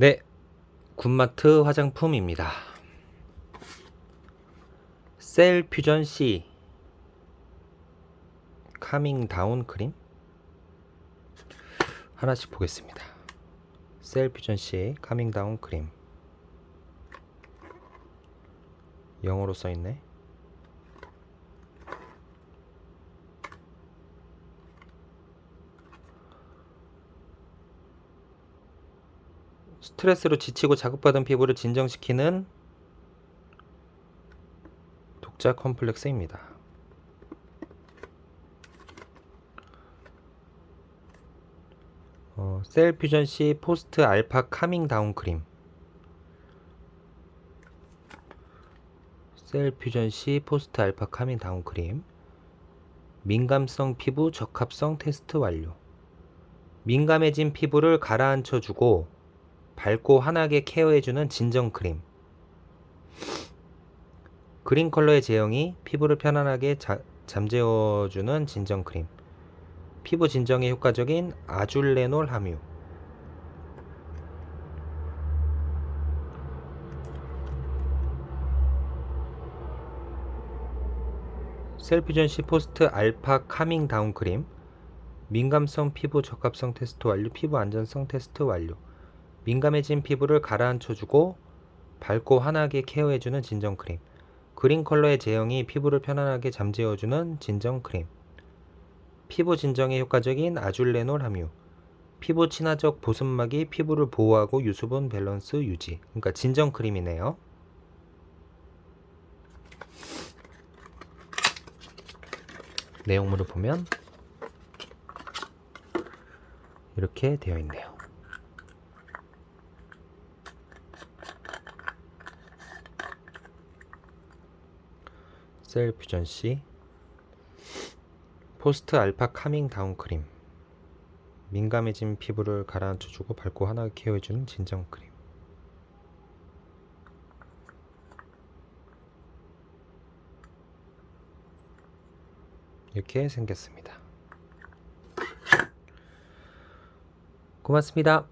네, 굿마트 화장품입니다. 셀 퓨전 C 카밍 다운 크림 하나씩 보겠습니다. 셀 퓨전 C 카밍 다운 크림 영어로 써 있네. 스트레스로 지치고 자극받은 피부를 진정시키는 독자 컴플렉스입니다. 어, 셀 퓨전 C 포스트 알파 카밍 다운 크림. 셀 퓨전 C 포스트 알파 카밍 다운 크림. 민감성 피부 적합성 테스트 완료. 민감해진 피부를 가라앉혀 주고 밝고 환하게 케어해주는 진정 크림. 그린 컬러의 제형이 피부를 편안하게 자, 잠재워주는 진정 크림. 피부 진정에 효과적인 아줄레놀 함유. 셀피전 C 포스트 알파 카밍 다운 크림. 민감성 피부 적합성 테스트 완료. 피부 안전성 테스트 완료. 민감해진 피부를 가라앉혀주고 밝고 환하게 케어해주는 진정 크림. 그린 컬러의 제형이 피부를 편안하게 잠재워주는 진정 크림. 피부 진정에 효과적인 아줄레놀 함유. 피부 친화적 보습막이 피부를 보호하고 유수분 밸런스 유지. 그러니까 진정 크림이네요. 내용물을 보면 이렇게 되어 있네요. 셀 퓨전 C 포스트 알파 카밍 다운 크림 민감해진 피부를 가라앉혀주고 밝고 환하게 케어해주는 진정 크림. 이렇게 생겼습니다. 고맙습니다